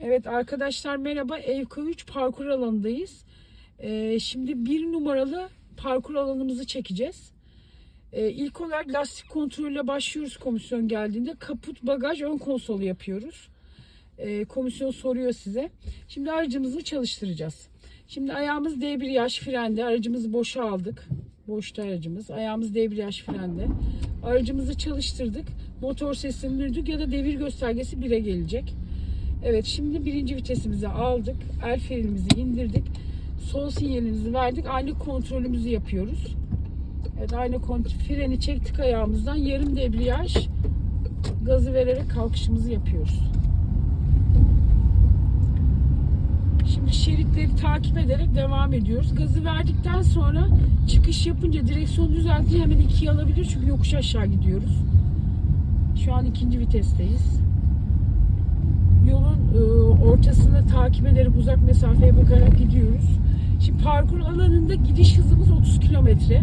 Evet arkadaşlar merhaba. Evko 3 parkur alanındayız. Ee, şimdi bir numaralı parkur alanımızı çekeceğiz. Ee, ilk olarak lastik kontrolüyle başlıyoruz komisyon geldiğinde. Kaput, bagaj, ön konsolu yapıyoruz. Ee, komisyon soruyor size. Şimdi aracımızı çalıştıracağız. Şimdi ayağımız debriyaj frende. Aracımızı boşa aldık. Boşta aracımız. Ayağımız debriyaj frende. Aracımızı çalıştırdık. Motor sesini duyduk ya da devir göstergesi 1'e gelecek. Evet şimdi birinci vitesimizi aldık. El frenimizi indirdik. Sol sinyalimizi verdik. Aynı kontrolümüzü yapıyoruz. Evet aynı kontrol. Freni çektik ayağımızdan. Yarım debriyaj gazı vererek kalkışımızı yapıyoruz. Şimdi şeritleri takip ederek devam ediyoruz. Gazı verdikten sonra çıkış yapınca direksiyon düzeltince hemen ikiye alabilir çünkü yokuş aşağı gidiyoruz. Şu an ikinci vitesteyiz yolun e, ortasını takip ederek uzak mesafeye bakarak gidiyoruz. Şimdi parkur alanında gidiş hızımız 30 kilometre.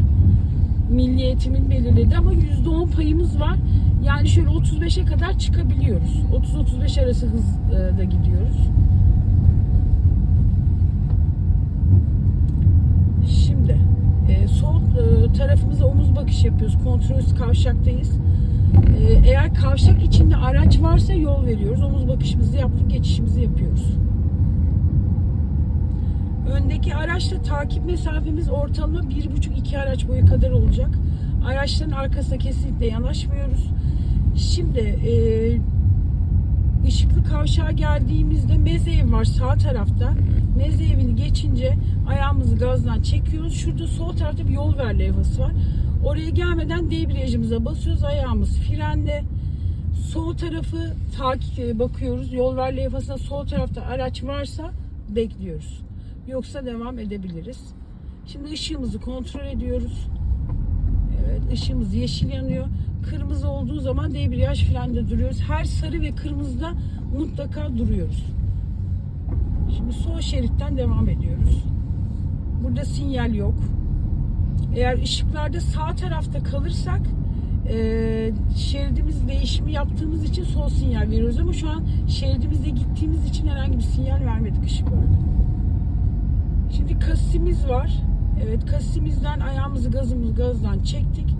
Milli eğitimin belirledi ama %10 payımız var. Yani şöyle 35'e kadar çıkabiliyoruz. 30-35 arası hızda gidiyoruz. Şimdi e, sol e, tarafımıza omuz bakış yapıyoruz. Kontrolsüz kavşaktayız. Ee, Eğer kavşak içinde araç varsa yol veriyoruz. Omuz bakışımızı yaptık, geçişimizi yapıyoruz. Öndeki araçla takip mesafemiz ortalama 1,5-2 araç boyu kadar olacak. Araçların arkasına kesinlikle yanaşmıyoruz. Şimdi e, ışıklı kavşağa geldiğimizde meze ev var sağ tarafta. Meze evini geçince ayağımızı gazdan çekiyoruz. Şurada sol tarafta bir yol ver levhası var. Oraya gelmeden debriyajımıza basıyoruz. Ayağımız frende. Sol tarafı takip e, bakıyoruz. Yol ver levhasına sol tarafta araç varsa bekliyoruz. Yoksa devam edebiliriz. Şimdi ışığımızı kontrol ediyoruz. Evet ışığımız yeşil yanıyor. Kırmızı olduğu zaman debriyaj frende duruyoruz. Her sarı ve kırmızıda mutlaka duruyoruz. Şimdi sol şeritten devam ediyoruz. Burada sinyal yok. Eğer ışıklarda sağ tarafta kalırsak e, şeridimiz değişimi yaptığımız için sol sinyal veriyoruz ama şu an şeridimizde gittiğimiz için herhangi bir sinyal vermedik ışıklarda. Şimdi kasimiz var. Evet kasimizden ayağımızı gazımızı gazdan çektik.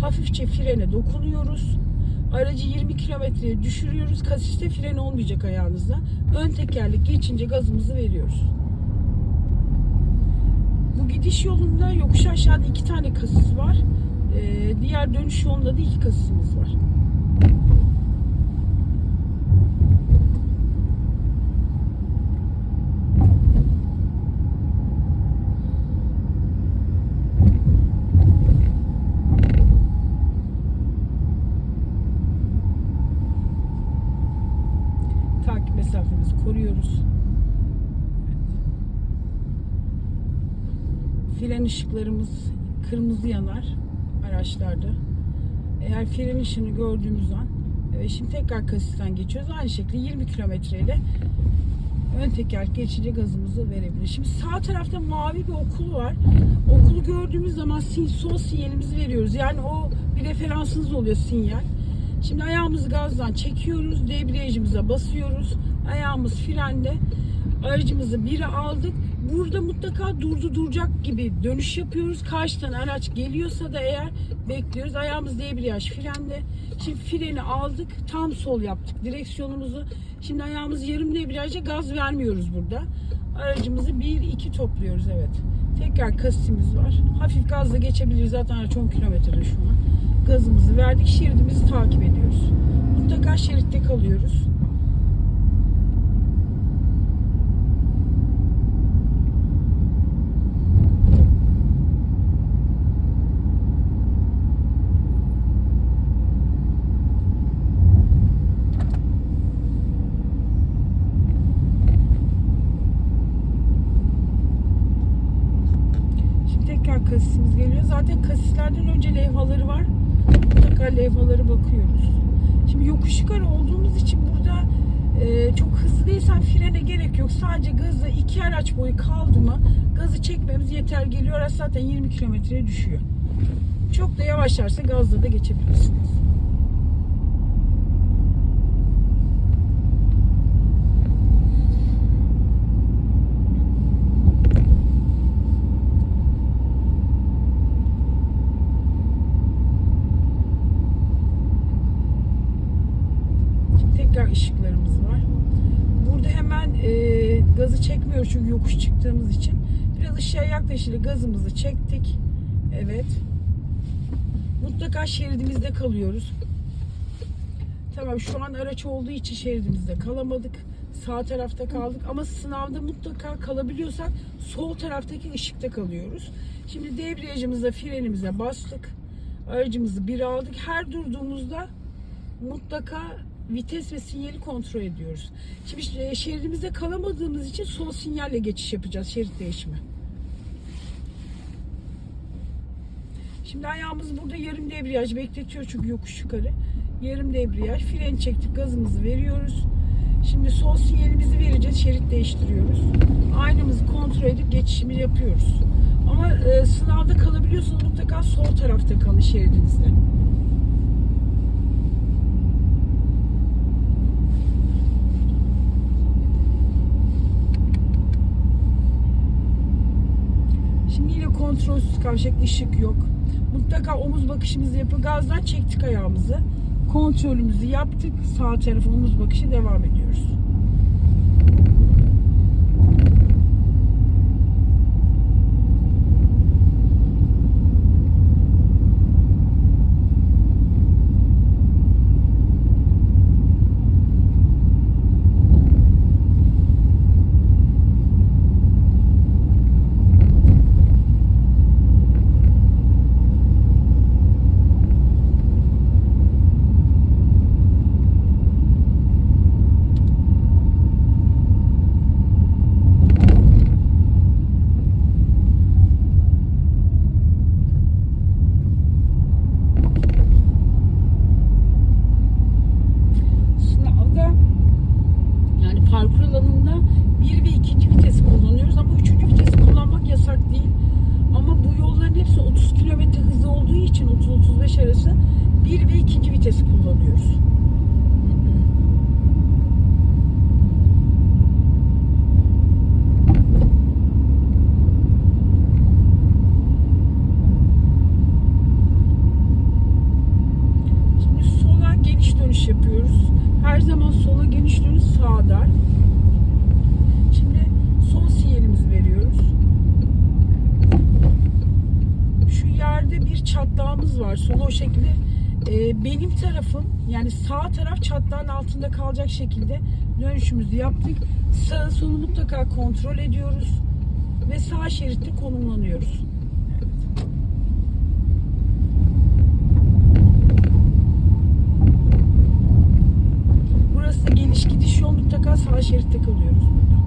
Hafifçe frene dokunuyoruz. Aracı 20 kilometreye düşürüyoruz. Kasiste fren olmayacak ayağınızda. Ön tekerlek geçince gazımızı veriyoruz. Bu gidiş yolunda yokuş aşağıda iki tane kasis var. Ee, diğer dönüş yolunda da iki kasisimiz var. Takip mesafemizi koruyoruz. Fren ışıklarımız kırmızı yanar araçlarda. Eğer fren ışığını gördüğümüz an evet, şimdi tekrar kasisten geçiyoruz. Aynı şekilde 20 kilometreyle ön teker geçince gazımızı verebilir. Şimdi sağ tarafta mavi bir okul var. Okulu gördüğümüz zaman sol sinyalimizi veriyoruz. Yani o bir referansınız oluyor sinyal. Şimdi ayağımızı gazdan çekiyoruz. Debriyajımıza basıyoruz. Ayağımız frende. Aracımızı biri aldık. Burada mutlaka durdu duracak gibi dönüş yapıyoruz. Karşıdan araç geliyorsa da eğer bekliyoruz. Ayağımız debriyaj frende. Şimdi freni aldık. Tam sol yaptık direksiyonumuzu. Şimdi ayağımız yarım debriyaja gaz vermiyoruz burada. Aracımızı 1-2 topluyoruz evet. Tekrar kasisimiz var. Hafif gazla geçebiliriz. Zaten araç 10 kilometrede şu an. Gazımızı verdik. Şeridimizi takip ediyoruz. Mutlaka şeritte kalıyoruz. Şimdi tekrar kasisimiz geliyor. Zaten kasislerden önce levhaları var. Mutlaka levhaları bakıyoruz. Şimdi yokuş yukarı olduğumuz için burada e, çok hızlı değilsen frene gerek yok. Sadece gazı iki araç boyu kaldı mı gazı çekmemiz yeter geliyor. Araç zaten 20 kilometreye düşüyor. Çok da yavaşlarsa gazla da geçebilirsiniz. ışıklarımız var. Burada hemen gazı çekmiyoruz çünkü yokuş çıktığımız için. Biraz ışığa yaklaşınca gazımızı çektik. Evet. Mutlaka şeridimizde kalıyoruz. Tamam şu an araç olduğu için şeridimizde kalamadık. Sağ tarafta kaldık ama sınavda mutlaka kalabiliyorsak sol taraftaki ışıkta kalıyoruz. Şimdi debriyajımıza, frenimize bastık. Aracımızı bir aldık. Her durduğumuzda mutlaka vites ve sinyali kontrol ediyoruz. Şimdi işte şeridimizde kalamadığımız için sol sinyalle geçiş yapacağız şerit değişimi. Şimdi ayağımız burada yarım debriyaj bekletiyor çünkü yokuş yukarı. Yarım debriyaj. Fren çektik. Gazımızı veriyoruz. Şimdi sol sinyalimizi vereceğiz. Şerit değiştiriyoruz. Aynamızı kontrol edip geçişimi yapıyoruz. Ama e, sınavda kalabiliyorsanız mutlaka sol tarafta kalın şeridinizde. Şimdi yine kontrolsüz kavşak, ışık yok. Mutlaka omuz bakışımızı yapıp gazdan çektik ayağımızı. Kontrolümüzü yaptık. Sağ tarafa omuz bakışı devam ediyoruz. Sınavda yani parkur alanında bir ve ikinci vitesi kullanıyoruz ama üçüncü vitesi kullanmak yasak değil. Ama bu yolların hepsi 30 kilometre hızı olduğu için 30-35 arası bir ve ikinci vitesi kullanıyoruz. Şimdi sola geniş dönüş yapıyoruz. Her zaman sola geniş dönüş sağda. Şimdi sol sinyalimizi veriyoruz. Şu yerde bir çatlağımız var. Sola o şekilde tarafım yani sağ taraf çatlağın altında kalacak şekilde dönüşümüzü yaptık. Sağı solu mutlaka kontrol ediyoruz ve sağ şeritte konumlanıyoruz. Burası da geliş gidiş yol mutlaka sağ şeritte kalıyoruz burada.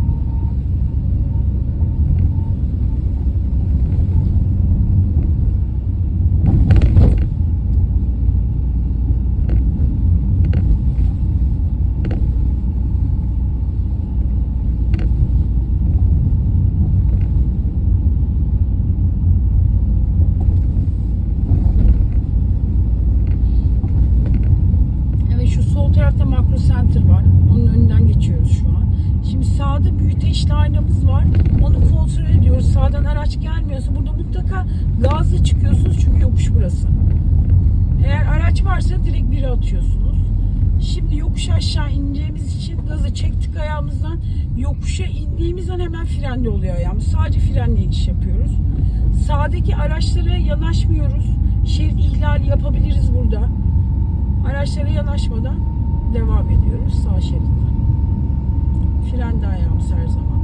Evet şu sol tarafta makro center var. Onun önünden geçiyoruz şu an. Şimdi sağda büyüteçli aynamız var. Onu kontrol ediyoruz. Sağdan araç gelmiyorsa burada mutlaka gazla çıkıyorsunuz çünkü yokuş burası. Eğer araç varsa direkt biri atıyorsunuz. Şimdi yokuş aşağı ineceğimiz için gazı çektik ayağımızdan. Yokuşa indiğimiz an hemen frenli oluyor ayağımız. Sadece frenle iniş yapıyoruz. Sağdaki araçlara yanaşmıyoruz. Şerit ihlali yapabiliriz burada. Araçlara yanaşmadan devam ediyoruz sağ şeritten. Frende ayağımız her zaman.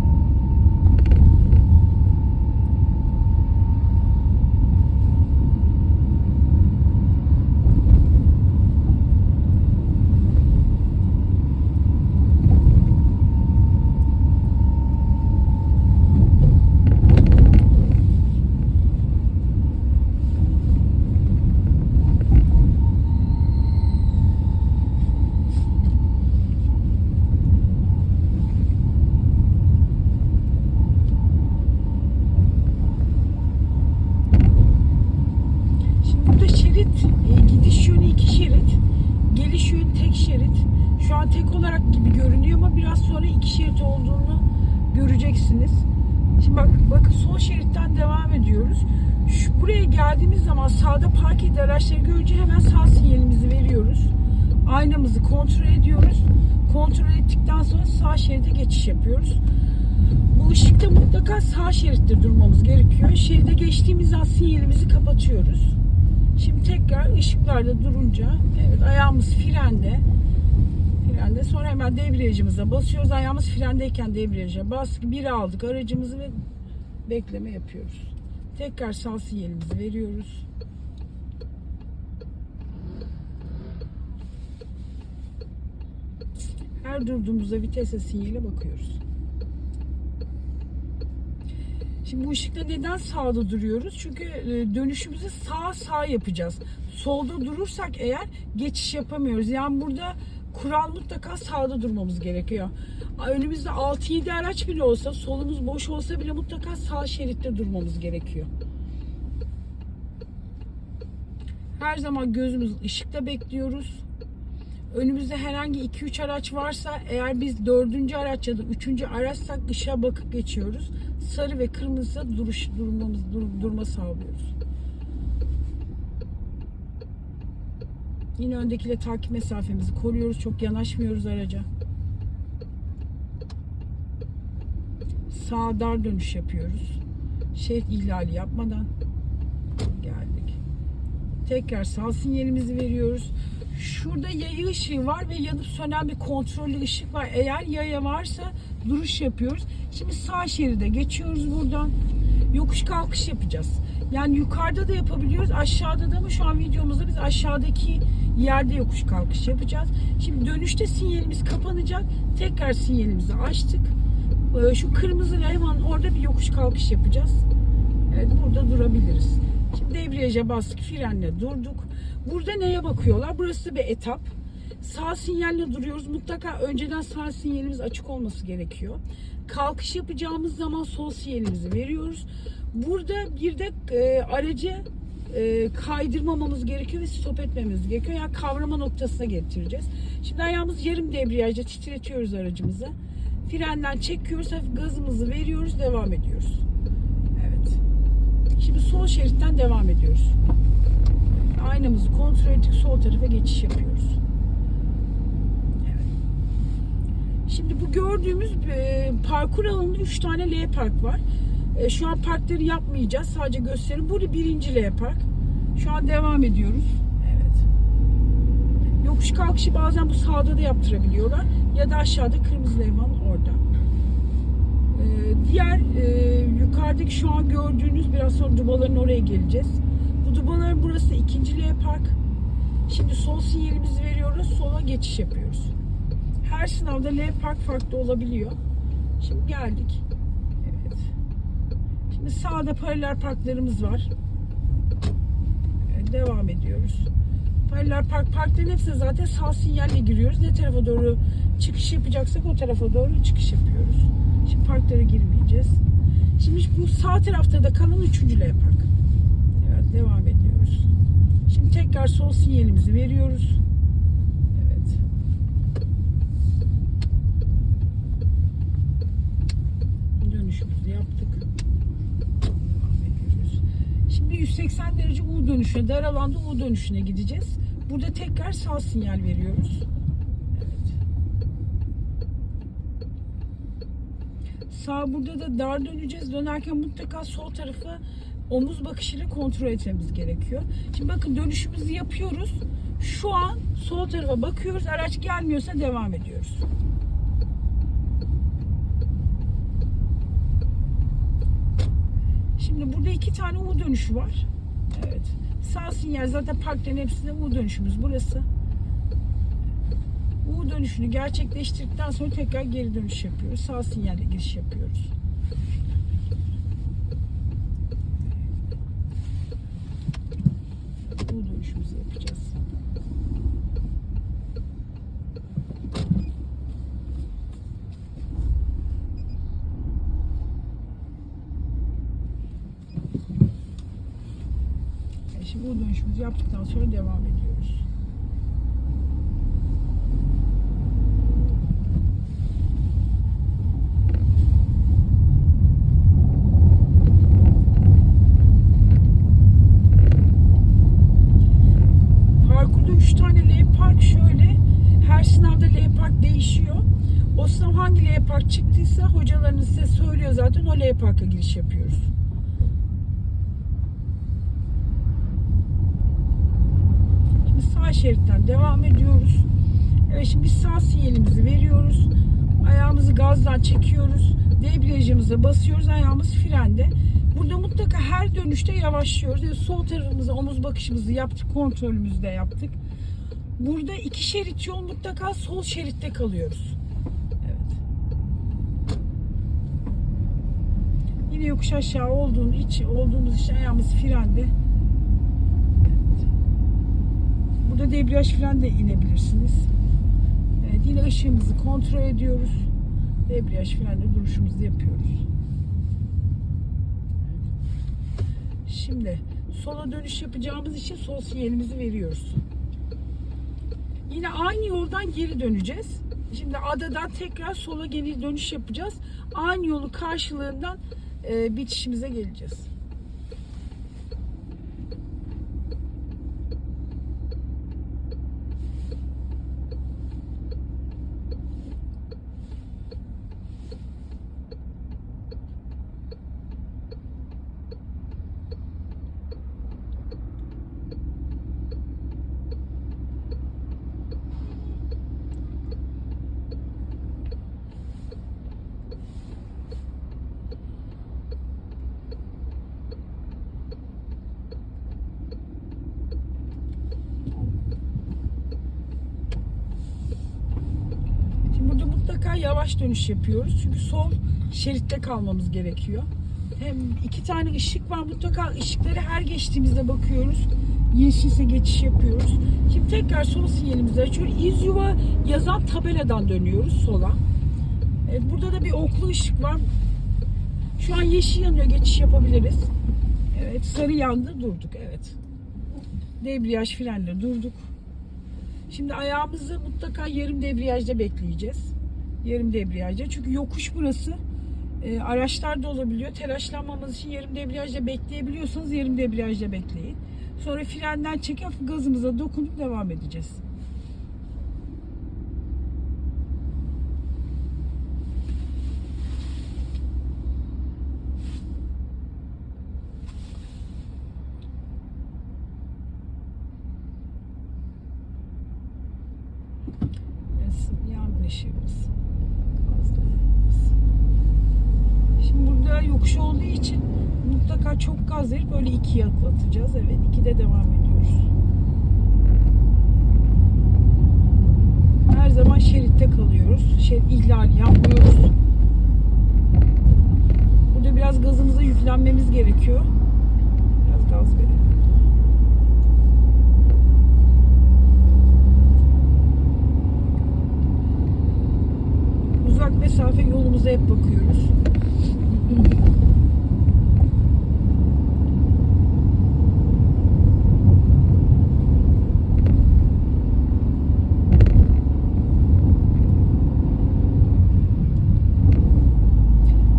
Şimdi burada şerit, e, gidiş yönü iki şerit, geliş yönü tek şerit. Şu an tek olarak gibi görünüyor ama biraz sonra iki şerit olduğunu göreceksiniz. Şimdi bak, bakın sol şeritten devam ediyoruz. Şu, buraya geldiğimiz zaman sağda park eden araçları görünce hemen sağ sinyalimizi veriyoruz. Aynamızı kontrol ediyoruz. Kontrol ettikten sonra sağ şeride geçiş yapıyoruz. Bu ışıkta mutlaka sağ şeritte durmamız gerekiyor. Şeride geçtiğimiz an sinyalimizi kapatıyoruz. Şimdi tekrar ışıklarda durunca evet ayağımız frende. Frende sonra hemen debriyajımıza basıyoruz. Ayağımız frendeyken debriyaja bastık. Bir aldık aracımızı ve bekleme yapıyoruz. Tekrar sağ sinyalimizi veriyoruz. Her durduğumuzda vitese sinyale bakıyoruz. Şimdi bu ışıkta neden sağda duruyoruz? Çünkü e, dönüşümüzü sağ sağ yapacağız. Solda durursak eğer geçiş yapamıyoruz. Yani burada kural mutlaka sağda durmamız gerekiyor. Önümüzde 6-7 araç bile olsa, solumuz boş olsa bile mutlaka sağ şeritte durmamız gerekiyor. Her zaman gözümüz ışıkta bekliyoruz. Önümüzde herhangi 2-3 araç varsa eğer biz dördüncü araç ya da üçüncü araçsak ışığa bakıp geçiyoruz. Sarı ve kırmızı duruş durmamız dur- durma sağlıyoruz. Yine öndekiyle takip mesafemizi koruyoruz. Çok yanaşmıyoruz araca. Sağ dar dönüş yapıyoruz. Şerit ihlali yapmadan geldik. Tekrar sağ sinyalimizi veriyoruz. Şurada yaya ışığı var ve yanıp sönen bir kontrollü ışık var. Eğer yaya varsa duruş yapıyoruz. Şimdi sağ şeride geçiyoruz buradan. Yokuş kalkış yapacağız. Yani yukarıda da yapabiliyoruz, aşağıda da ama şu an videomuzda biz aşağıdaki yerde yokuş kalkış yapacağız. Şimdi dönüşte sinyalimiz kapanacak. Tekrar sinyalimizi açtık. Ee, Şu kırmızı hemen orada bir yokuş kalkış yapacağız. Evet burada durabiliriz. Şimdi debriyaja bastık, frenle durduk. Burada neye bakıyorlar? Burası bir etap. Sağ sinyalle duruyoruz. Mutlaka önceden sağ sinyalimiz açık olması gerekiyor. Kalkış yapacağımız zaman sol sinyalimizi veriyoruz. Burada bir de e, aracı e, kaydırmamamız gerekiyor ve stop etmemiz gerekiyor. Yani kavrama noktasına getireceğiz. Şimdi ayağımız yarım debriyajda titretiyoruz aracımızı. Frenden çekiyoruz, gazımızı veriyoruz, devam ediyoruz. Evet. Şimdi sol şeritten devam ediyoruz. Aynamızı kontrol ettik, sol tarafa geçiş yapıyoruz. Şimdi bu gördüğümüz e, parkur alanında 3 tane L park var. E, şu an parkları yapmayacağız. Sadece gösterim. Bu birinci L park. Şu an devam ediyoruz. Evet. Yokuş kalkışı bazen bu sağda da yaptırabiliyorlar. Ya da aşağıda kırmızı levhan orada. Ee, diğer e, yukarıdaki şu an gördüğünüz biraz sonra dubaların oraya geleceğiz. Dubaların burası ikinci L park. Şimdi sol sinyalimizi veriyoruz. Sola geçiş yapıyoruz. Her sınavda L park farklı olabiliyor. Şimdi geldik. Evet. Şimdi sağda paralel parklarımız var. Evet, devam ediyoruz. Paralel park parkların hepsine zaten sağ sinyalle giriyoruz. Ne tarafa doğru çıkış yapacaksak o tarafa doğru çıkış yapıyoruz. Şimdi parklara girmeyeceğiz. Şimdi bu sağ tarafta da kalan üçüncü L park. Devam ediyoruz. Şimdi tekrar sol sinyalimizi veriyoruz. Evet. Dönüşümüzü yaptık. Devam ediyoruz. Şimdi 180 derece U dönüşüne, dar alanda U dönüşüne gideceğiz. Burada tekrar sağ sinyal veriyoruz. Sağ burada da dar döneceğiz. Dönerken mutlaka sol tarafı omuz bakışıyla kontrol etmemiz gerekiyor. Şimdi bakın dönüşümüzü yapıyoruz. Şu an sol tarafa bakıyoruz. Araç gelmiyorsa devam ediyoruz. Şimdi burada iki tane U dönüşü var. Evet. Sağ sinyal zaten parkların hepsinde U dönüşümüz burası. U dönüşünü gerçekleştirdikten sonra tekrar geri dönüş yapıyoruz. Sağ sinyalle giriş yapıyoruz. U dönüşümüzü yapacağız. E Şimdi Yaptıktan sonra devam ediyoruz. Parkurda 3 tane L park şöyle. Her sınavda L park değişiyor. sınav hangi L park çıktıysa hocalarınız size söylüyor zaten o L parka giriş yapıyoruz. Şimdi sağ şeritten devam ediyoruz. Evet şimdi biz sağ sinyalimizi veriyoruz. Ayağımızı gazdan çekiyoruz. Debriyajımıza basıyoruz. Ayağımız frende. Burada mutlaka her dönüşte yavaşlıyoruz. Yani sol tarafımıza omuz bakışımızı yaptık. Kontrolümüzü de yaptık. Burada iki şerit yol mutlaka sol şeritte kalıyoruz. Evet. Yine yokuş aşağı olduğun için, olduğumuz için ayağımız frende. Evet. Burada debriyaj fren de inebilirsiniz. Evet, yine ışığımızı kontrol ediyoruz. Debriyaj frenle duruşumuzu yapıyoruz. Şimdi sola dönüş yapacağımız için sol sinyalimizi veriyoruz. Yine aynı yoldan geri döneceğiz. Şimdi adadan tekrar sola geri dönüş yapacağız. Aynı yolu karşılığından e, bitişimize geleceğiz. Şimdi burada mutlaka yavaş dönüş yapıyoruz. Çünkü sol şeritte kalmamız gerekiyor. Hem iki tane ışık var. Mutlaka ışıkları her geçtiğimizde bakıyoruz. Yeşilse geçiş yapıyoruz. Şimdi tekrar sol sinyalimizi açıyoruz. İz yuva yazan tabeladan dönüyoruz sola. Evet, burada da bir oklu ışık var. Şu an yeşil yanıyor. Geçiş yapabiliriz. Evet sarı yandı. Durduk. Evet. Debriyaj frenle durduk. Şimdi ayağımızı mutlaka yarım debriyajda bekleyeceğiz. Yarım debriyajda. Çünkü yokuş burası. Ee, araçlar da olabiliyor. Telaşlanmamız için yarım debriyajda bekleyebiliyorsanız yarım debriyajda bekleyin. Sonra frenden çekip gazımıza dokunup devam edeceğiz. Ve yan ışığımız. Şimdi burada yokuş olduğu için mutlaka çok gaz verip böyle ikiye atlatacağız. Evet ikide devam ediyoruz. Her zaman şeritte kalıyoruz. Şerit ihlal yapmıyoruz. Burada biraz gazımıza yüklenmemiz gerekiyor. Biraz gaz verelim. Mesafe yolumuza hep bakıyoruz.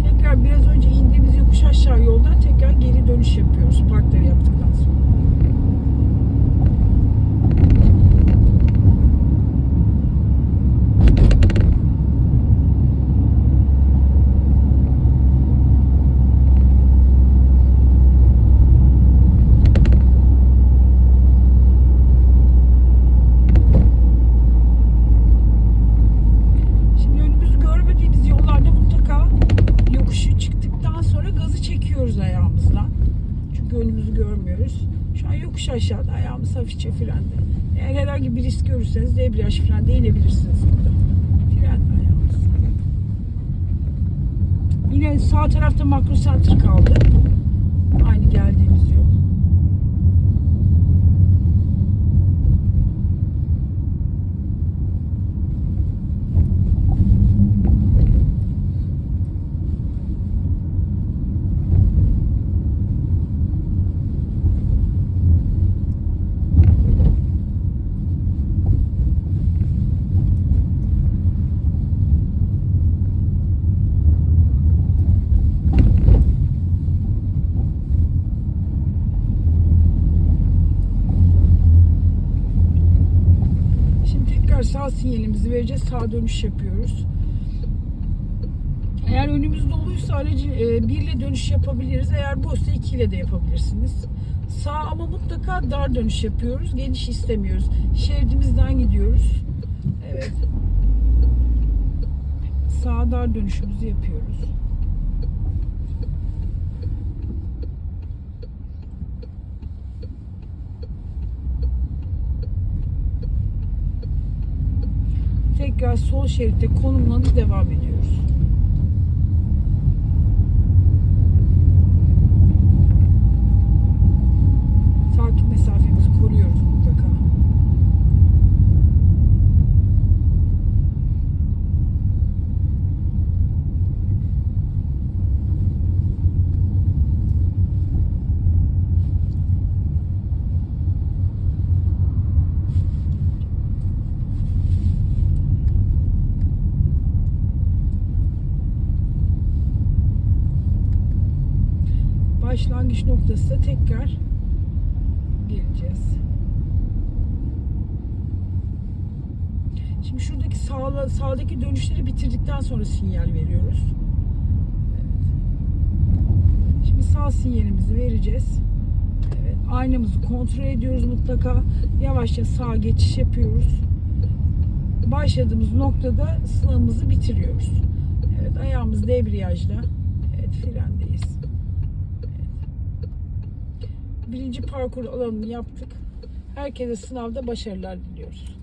Tekrar biraz önce indiğimiz yokuş aşağı yoldan tekrar geri dönüş yapıyoruz parkları yaptıktan sonra. Şimdi önümüzü görmediğimiz yollarda mutlaka yokuşu çıktıktan sonra gazı çekiyoruz ayağımızla. Çünkü görmüyoruz. Şu an yokuş aşağıda ayağımız hafifçe frende. Eğer herhangi bir risk görürseniz debriyaj frende inebilirsiniz burada. Frende ayağımız. Yine sağ tarafta makro center kaldı. Aynı geldiğimiz yol. Şimdi tekrar sağ sinyalimizi vereceğiz. Sağ dönüş yapıyoruz. Eğer önümüz doluysa aracı e, bir ile dönüş yapabiliriz. Eğer boşsa iki ile de yapabilirsiniz. Sağ ama mutlaka dar dönüş yapıyoruz. Geniş istemiyoruz. Şeridimizden gidiyoruz. Evet. Sağ dar dönüşümüzü yapıyoruz. Tekrar sol şeritte konumlanıp devam ediyoruz. Takip mesafemizi koruyoruz mutlaka. Başlangıç noktası da tekrar geleceğiz. Şimdi şuradaki sağla, sağdaki dönüşleri bitirdikten sonra sinyal veriyoruz. Evet. Şimdi sağ sinyalimizi vereceğiz. Evet. Aynamızı kontrol ediyoruz mutlaka. Yavaşça sağa geçiş yapıyoruz. Başladığımız noktada sınavımızı bitiriyoruz. Evet ayağımız debriyajda. Evet frendeyiz. Birinci parkur alanını yaptık. Herkese sınavda başarılar diliyoruz.